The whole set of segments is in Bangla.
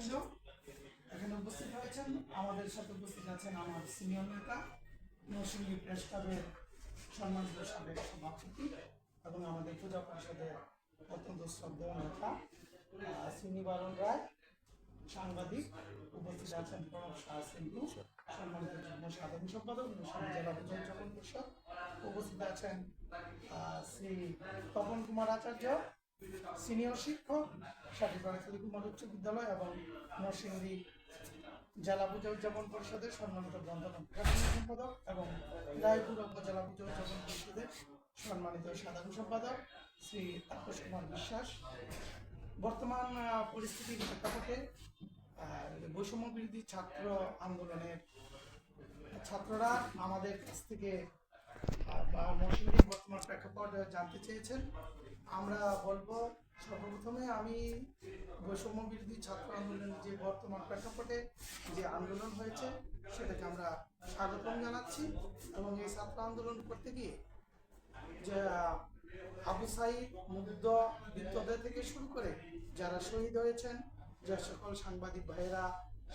নেতৃবৃন্দ এখানে উপস্থিত হয়েছেন আমাদের সাথে উপস্থিত আছেন আমার সিনিয়র নেতা নরসিংদী প্রেস ক্লাবের সম্মানিত সাবেক সভাপতি এবং আমাদের পূজা পরিষদের অত্যন্ত শ্রদ্ধেয় নেতা আহ, শ্রীনি বারণ রায় সাংবাদিক উপস্থিত আছেন প্রণব শাহ সিন্ধু সম্মানিত যুগ্ম সাধারণ সম্পাদক জেলা উদযাপন পরিষদ উপস্থিত আছেন শ্রী তপন কুমার আচার্য সিনিয়র শিক্ষক সাথীপাড়া কুমার উচ্চ বিদ্যালয় এবং নরসিংদী জেলা পূজা উদযাপন পরিষদের সম্মানিত বন্ধন সম্পাদক এবং রায়পুর উপজেলা পূজা উদযাপন পরিষদের সম্মানিত সাধারণ সম্পাদক শ্রী তাপস কুমার বিশ্বাস। বর্তমান পরিস্থিতির প্রেক্ষাপটে বৈষম্য বিরোধী ছাত্র আন্দোলনের ছাত্ররা আমাদের কাছ থেকে প্রেক্ষাপট জানতে চেয়েছেন, আমরা বলব সর্বপ্রথমে আমি বৈষম্য বিরোধী ছাত্র আন্দোলনের যে বর্তমান প্রেক্ষাপটে যে আন্দোলন হয়েছে, সেটাকে আমরা স্বাগতম জানাচ্ছি এবং এই ছাত্র আন্দোলন করতে গিয়ে যে, আবু সাইদ মুগ্ধ বিদ্যদের থেকে শুরু করে যারা শহীদ হয়েছেন, যে সকল সাংবাদিক ভাইয়েরা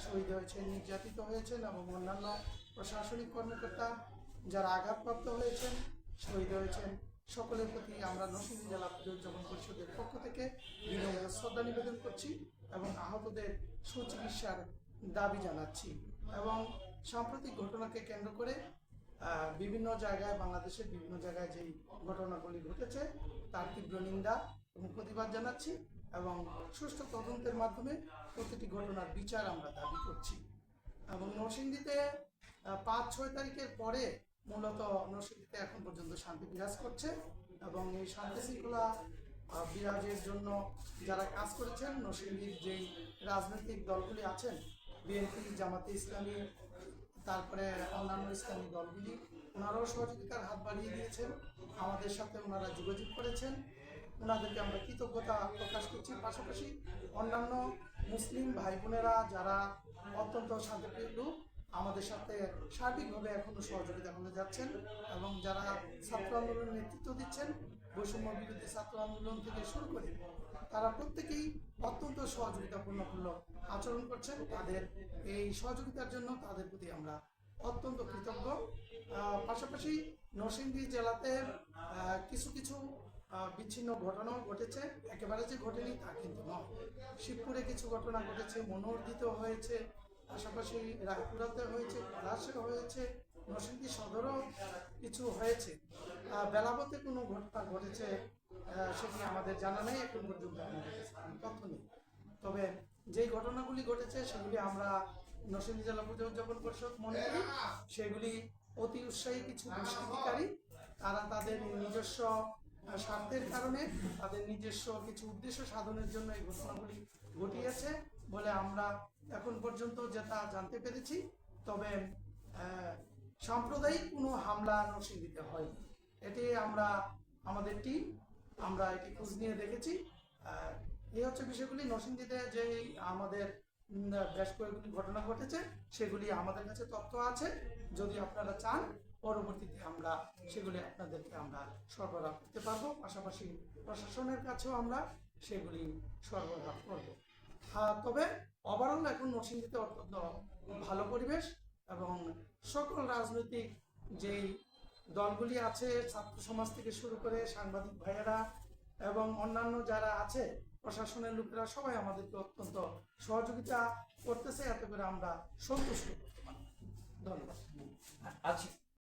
শহীদ হয়েছেন, নির্যাতিত হয়েছেন এবং অন্যান্য প্রশাসনিক কর্মকর্তা যারা আঘাতপ্রাপ্ত হয়েছেন, শহীদ হয়েছেন সকলের প্রতি আমরা নরসিংদী জেলা উদযাপন পরিষদের পক্ষ থেকে। বিনম্র শ্রদ্ধা নিবেদন করছি এবং আহতদের সুচিকিৎসার দাবি জানাচ্ছি। এবং সাম্প্রতিক ঘটনাকে কেন্দ্র করে বিভিন্ন জায়গায়, বাংলাদেশের বিভিন্ন জায়গায় যেই ঘটনাগুলি ঘটেছে, তার তীব্র নিন্দা এবং প্রতিবাদ জানাচ্ছি এবং সুষ্ঠু তদন্তের মাধ্যমে প্রতিটি ঘটনার বিচার আমরা দাবি করছি। এবং নরসিংদীতে পাঁচ ছয় তারিখের পরে মূলত নরসিংদীতে এখন পর্যন্ত শান্তি বিরাজ করছে এবং এই শান্তি শৃঙ্খলা বিরাজের জন্য যারা কাজ করেছেন নরসিংদীর যেই রাজনৈতিক দলগুলি আছেন, বিএনপি, জামাতে ইসলামী, তারপরে অন্যান্য ইসলামী দলগুলি, ওনারাও সহযোগিতার হাত বাড়িয়ে দিয়েছেন। আমাদের সাথে ওনারা যোগাযোগ করেছেন। ওনাদেরকে আমরা কৃতজ্ঞতা প্রকাশ করছি। পাশাপাশি অন্যান্য মুসলিম ভাই বোনেরা যারা অত্যন্ত শান্তিপ্রিয় লোক আমাদের সাথে সার্বিকভাবে এখনও সহযোগিতা করে যাচ্ছেন এবং যারা ছাত্র আন্দোলনের নেতৃত্ব দিচ্ছেন, বৈষম্য বিরোধী ছাত্র আন্দোলন থেকে শুরু করে তারা প্রত্যেকেই অত্যন্ত সহযোগিতাপূর্ণপূর্ণ আচরণ করছেন। তাদের এই সহযোগিতার জন্য তাদের প্রতি আমরা অত্যন্ত কৃতজ্ঞ। পাশাপাশি নরসিংদী জেলাতে কিছু কিছু বিচ্ছিন্ন ঘটনাও ঘটেছে। একেবারে যে ঘটেনি তা কিন্তু নয়। শিবপুরে কিছু ঘটনা ঘটেছে মনোহরদিত হয়েছে। পাশাপাশি রায়পুরাতে হয়েছে, পলাশে হয়েছে, নরসিংদী সদরও কিছু হয়েছে। বেলাবতে কোনো ঘটনা ঘটেছে সেটি আমাদের জানা নেই, এখন পর্যন্ত তথ্য তবে যেই ঘটনাগুলি ঘটেছে, সেগুলি আমরা নরসিংদী জেলা পুজো উদযাপন পরিষদ মনে করি, সেগুলি অতি উৎসাহী কিছু দুষ্কৃতিকারী, তারা তাদের নিজস্ব স্বার্থের কারণে তাদের নিজস্ব কিছু উদ্দেশ্য সাধনের জন্য এই ঘটনাগুলি ঘটিয়েছে বলে আমরা এখন পর্যন্ত যেটা জানতে পেরেছি। তবে সাম্প্রদায়িক কোনো হামলা নরসিংদীতে হয়নি। এটি আমরা, আমাদের টিম আমরা এটি খোঁজ নিয়ে দেখেছি। এই হচ্ছে বিষয়গুলি। নরসিংদীতে যে আমাদের বেশ কয়েকগুলি ঘটনা ঘটেছে, সেগুলি আমাদের কাছে তথ্য আছে। যদি আপনারা চান পরবর্তীতে আমরা সেগুলি আপনাদেরকে আমরা সরবরাহ করতে পারব। পাশাপাশি প্রশাসনের কাছেও আমরা সেগুলি সরবরাহ করব। তবে ওভারঅল এখন নরসিংদীতে অত্যন্ত ভালো পরিবেশ এবং সকল রাজনৈতিক যেই দলগুলি আছে, ছাত্র সমাজ থেকে শুরু করে সাংবাদিক ভাইয়েরা এবং অন্যান্য যারা আছে, প্রশাসনের লোকেরা সবাই আমাদেরকে অত্যন্ত সহযোগিতা করতেছে। এত করে আমরা সন্তুষ্ট